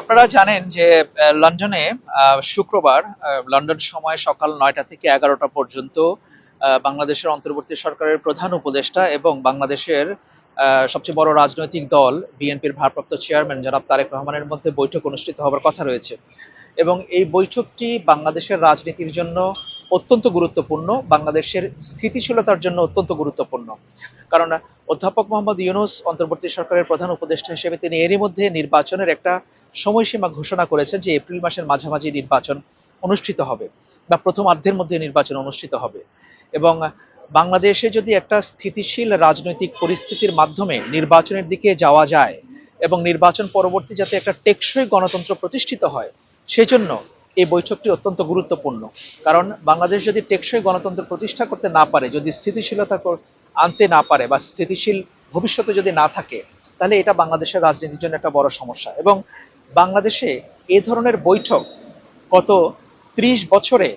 আপনারা জানেন যে লন্ডনে শুক্রবার লন্ডন সময় সকাল নয়টা থেকে এগারোটা পর্যন্ত বাংলাদেশের অন্তর্বর্তী সরকারের প্রধান উপদেষ্টা এবং বাংলাদেশের সবচেয়ে বড় রাজনৈতিক দল, বিএনপির ভারপ্রাপ্ত চেয়ারম্যান জনাব তারেক রহমানের মধ্যে বৈঠক অনুষ্ঠিত হবার কথা রয়েছে। এবং এই বৈঠকটি বাংলাদেশের রাজনীতির জন্য অত্যন্ত গুরুত্বপূর্ণ। বাংলাদেশের স্থিতিশীলতার জন্য অত্যন্ত গুরুত্বপূর্ণ। কারণ অধ্যাপক মোহাম্মদ ইউনুস অন্তর্বর্তী সরকারের প্রধান উপদেষ্টা হিসেবে তিনি এরই মধ্যে নির্বাচনের একটা সময়সীমা ঘোষণা করেছেন যে এপ্রিল মাসের মাঝামাঝি নির্বাচন অনুষ্ঠিত হবে বা প্রথমার্ধের মধ্যে নির্বাচন অনুষ্ঠিত হবে। এবং বাংলাদেশে যদি একটা স্থিতিশীল রাজনৈতিক পরিস্থিতির মাধ্যমে নির্বাচনের দিকে যাওয়া যায় এবং নির্বাচন পরবর্তী যাতে একটা টেকসই গণতন্ত্র প্রতিষ্ঠিত হয়, সেজন্য এই বৈঠকটি অত্যন্ত গুরুত্বপূর্ণ। কারণ বাংলাদেশ যদি টেকসই গণতন্ত্র প্রতিষ্ঠা করতে না পারে, যদি স্থিতিশীলতা আনতে না পারে বা স্থিতিশীল ভবিষ্যতে যদি না থাকে, তাহলে এটা বাংলাদেশের রাজনীতির জন্য একটা বড় সমস্যা। এবং বাংলাদেশে এ ধরনের বৈঠক গত ত্রিশ বছরে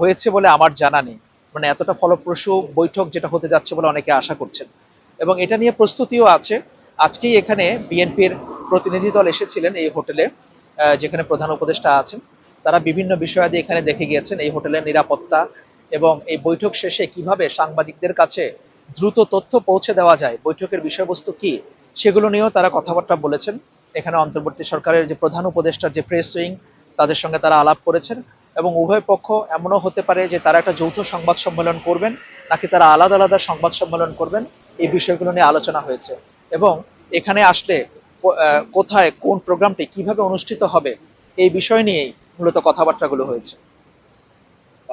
হয়েছে বলে আমার জানা নেই। মানে এতটা ফলপ্রসূ বৈঠক যেটা হতে যাচ্ছে বলে অনেকে আশা করছেন। এবং এটা নিয়ে প্রস্তুতিও আছে। আজকেই এখানে বিএনপির প্রতিনিধি দল এসেছিলেন এই হোটেলে যেখানে প্রধান উপদেষ্টা আছেন। তারা বিভিন্ন বিষয়াদি এখানে দেখে গিয়েছেন এই হোটেলের নিরাপত্তা এবং এই বৈঠক শেষে কীভাবে সাংবাদিকদের কাছে দ্রুত তথ্য পৌঁছে দেওয়া যায়, বৈঠকের বিষয়বস্তু কি, সেগুলো নিয়েও তারা কথাবার্তা বলেছেন। এখানে অন্তর্বর্তী সরকারের যে প্রধান উপদেষ্টার যে প্রেস উইং তাদের সঙ্গে তারা আলাপ করেছেন এবং উভয় পক্ষ এমনও হতে পারে যে তারা একটা যৌথ সংবাদ সম্মেলন করবেন নাকি তারা আলাদা আলাদা সংবাদ সম্মেলন করবেন, এই বিষয়গুলো নিয়ে আলোচনা হয়েছে। এবং এখানে আসলে কোথায় কোন প্রোগ্রামটি কীভাবে অনুষ্ঠিত হবে, এই বিষয় নিয়েই মূলত কথাবার্তাগুলো হয়েছে।